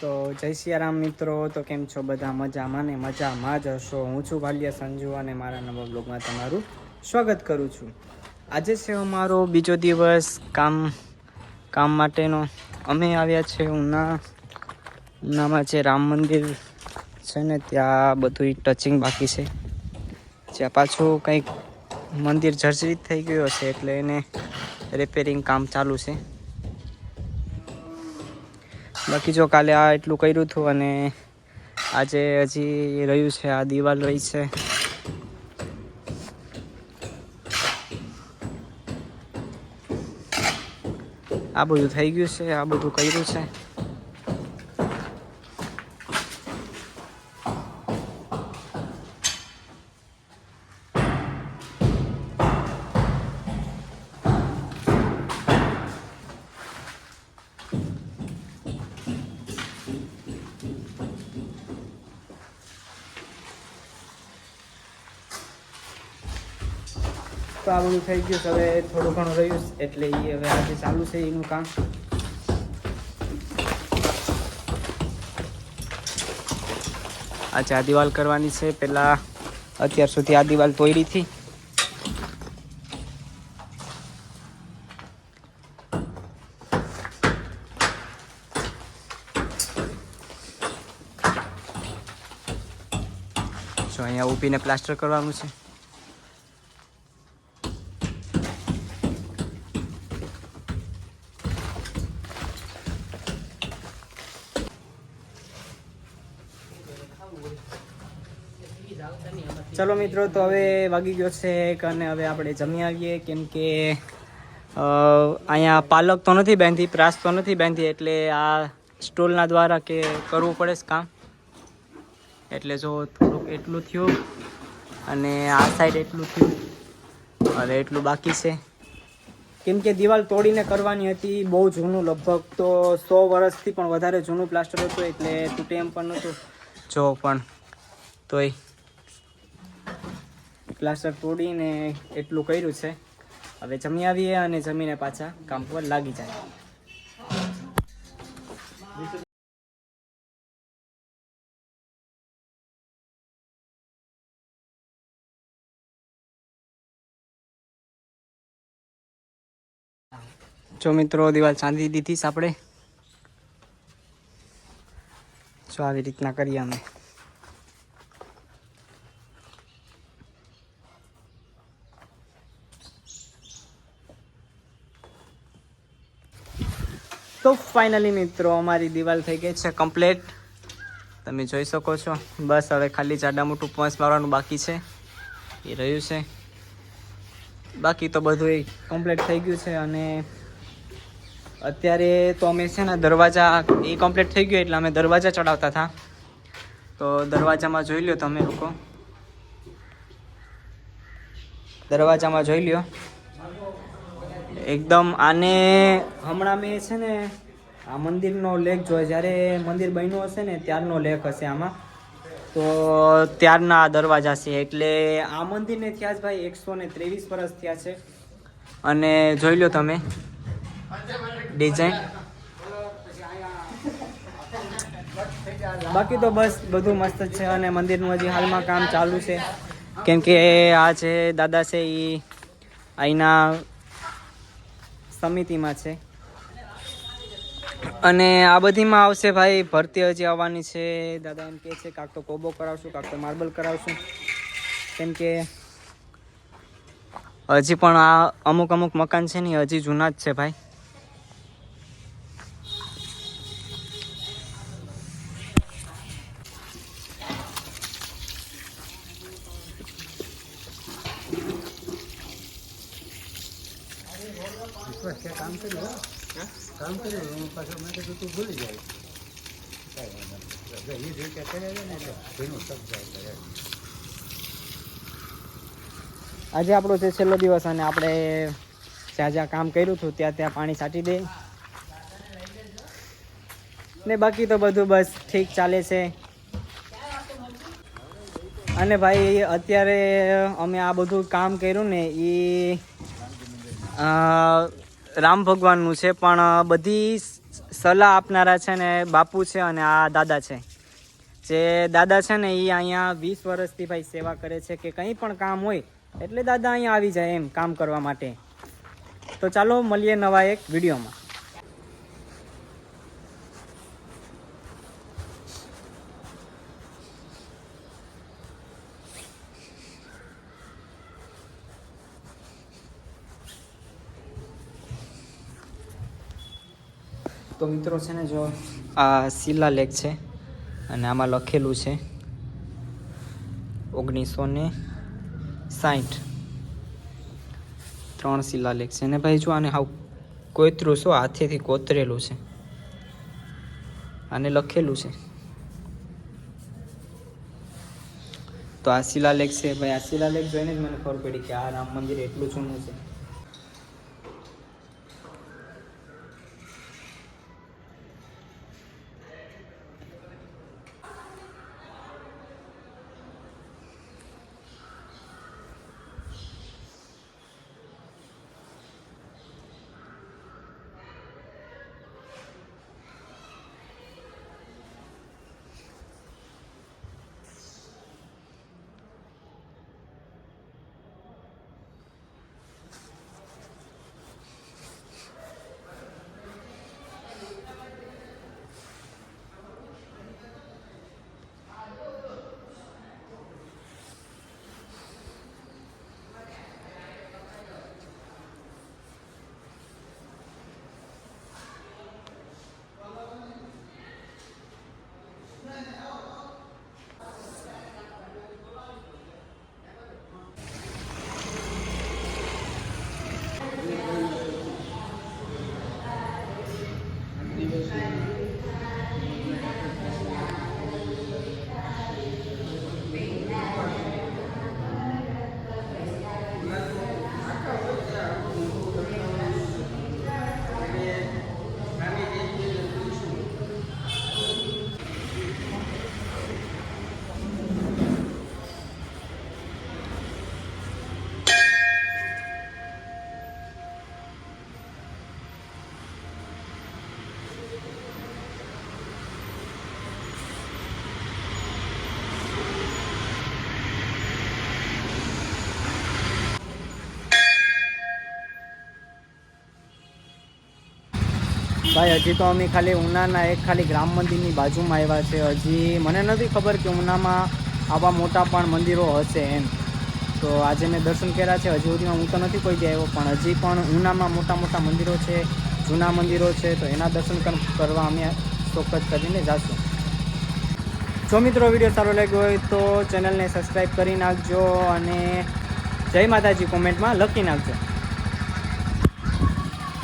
તો જય સિયારામ મિત્રો, તો કેમ છો બધા? મજામાં ને મજામાં જ હશો. હું છું ભાલિયા સંજુ અને મારા નવા બ્લોગમાં તમારું સ્વાગત કરું છું. આજે છે અમારો બીજો દિવસ કામ કામ માટેનો. અમે આવ્યા છે ઉના, ઉનામાં જે રામ મંદિર છે ને, ત્યાં બધું ટચિંગ બાકી છે. જ્યાં પાછું કંઈક મંદિર જર્જરિત થઈ ગયું હશે એટલે એને રિપેરિંગ કામ ચાલુ છે. બાકી જો કાલે આ એટલું કર્યું હતું અને આજે હજી રહ્યું છે, આ દિવાલ રહી છે. આ બધું થઈ ગયું છે, આ બધું કર્યું છે. તો આ બધું થઈ ગયું હવે થોડું ઘણું રહ્યું એટલે એ હવે આજે ચાલુ છે એનું કામ. આજે આ દિવાલ કરવાની છે. પેલા અત્યાર સુધી આ દિવાલ તોડી અહીંયા ઊભીને પ્લાસ્ટર કરવાનું છે. ચલો મિત્રો, તો હવે વાગી ગયો છે એક અને હવે આપણે જમી આવીએ. કેમ કે અહીંયા પાલક તો નથી બાંધી, પ્રાસ તો નથી બાંધી, એટલે આ સ્ટોલના દ્વારા કે કરવું પડે છે કામ. એટલે જો થોડુંક એટલું થયું અને આ સાઈડ એટલું થયું. હવે એટલું બાકી છે. કેમ કે દિવાલ તોડીને કરવાની હતી, બહુ જૂનું, લગભગ તો સો વર્ષથી પણ વધારે જૂનું પ્લાસ્ટર હતું, એટલે તૂટે એમ પણ નહોતું. જો પણ, તોય પ્લાસ્ટર તોડીને એટલું કર્યું છે. હવે જમી આવીએ અને જમીને પાછા કામ પર લાગી જાય. જો મિત્રો, દિવાલ ચાંદી દીધી આપણે. જો આવી રીતના કરીએ અમે. તો ફાઇનલી મિત્રો, અમારી દિવાલ થઈ ગઈ છે કમ્પ્લેટ તમે જોઈ શકો છો. બસ હવે ખાલી જાડા મોટું પોંચ મારવાનું બાકી છે. એ રહ્યું છે. બાકી તો બધું એ કમ્પ્લીટ થઈ ગયું છે અને અત્યારે તો અમે છે ને દરવાજા એ કમ્પ્લીટ થઈ ગયું એટલે અમે દરવાજા ચડાવતા હતા. તો દરવાજામાં જોઈ લ્યો તમે લોકો. દરવાજામાં જોઈ લ્યો. એકદમ, આને હમણાં મેં છે ને આ મંદિરનો લેખ જોયો. જ્યારે મંદિર બન્યું હશે ને, ત્યારનો લેખ હશે આમાં. તો ત્યારના આ દરવાજા છે. એટલે આ મંદિરને થયા જ ભાઈ એકસો ને ત્રેવીસ વર્ષ થયા છે. અને જોઈ લો તમે. ડિઝાઇન બાકી તો બસ બધું મસ્ત છે અને મંદિરનું હજી હાલમાં કામ ચાલુ છે. કેમ કે આ જે દાદા છે એ અહીંના સમિતિમાં છે. અને આ બધીમાં આવશે ભાઈ, ભરતી હજી આવવાની છે. દાદા એમ કહે છે, કાંક તો કોબો કરાવશું, કાંક તો માર્બલ કરાવશું. કેમ કે હજી પણ આ અમુક અમુક મકાન છે ને હજી જૂના જ છે ભાઈ. આજે આપણો છે છેલ્લો દિવસ અને આપણે જ્યાં જ્યાં કામ કર્યું હતું, ત્યાં ત્યાં પાણી છાંટી દે. ને બાકી તો બધું બસ ઠીક ચાલે છે. અને ભાઈ અત્યારે અમે આ બધું કામ કર્યું ને એ રામ ભગવાનનું છે, પણ બધી સલાહ આપનારા છે ને બાપુ છે અને આ દાદા છે. જે દાદા છે ને એ અહીંયા વીસ વર્ષથી ભાઈ સેવા કરે છે કે કંઈ પણ કામ હોય એટલે દાદા અહીંયા આવી જાય એમ કામ કરવા માટે. તો ચાલો મળીએ નવા એક વિડીયોમાં. તો મિત્રો છે ને જો આ શિલાલેખ છે અને આમાં લખેલું છે ઓગણીસો ને સાઠ ત્રણ શિલાલેખ છે. અને ભાઈ જો આને હાવ કોતરું શું હાથેથી કોતરેલું છે. આને લખેલું છે. તો આ શિલાલેખ છે. ભાઈ આ શિલાલેખ જોઈને જ મને ખબર પડી કે આ રામ મંદિર એટલું જૂનું છે. ભાઈ, હજી તો અમે ખાલી ઉનાના એક ખાલી ગ્રામ મંદિરની બાજુમાં આવ્યા છે. હજી મને નથી ખબર કે ઉનામાં આવા મોટા પણ મંદિરો હશે એમ. તો આજે મેં દર્શન કર્યા છે. હજી સુધીમાં હું તો નથી કોઈ ગયા આવ્યો, પણ હજી પણ ઉનામાં મોટા મોટા મંદિરો છે, જૂના મંદિરો છે, તો એના દર્શન કર- કરવા અમે ચોક્કસ કરીને જાશું. જો મિત્રો વીડિયો સારો લાગ્યો હોય તો ચેનલને સબસ્ક્રાઈબ કરી નાખજો અને જય માતાજી કોમેન્ટમાં લખી નાખજો.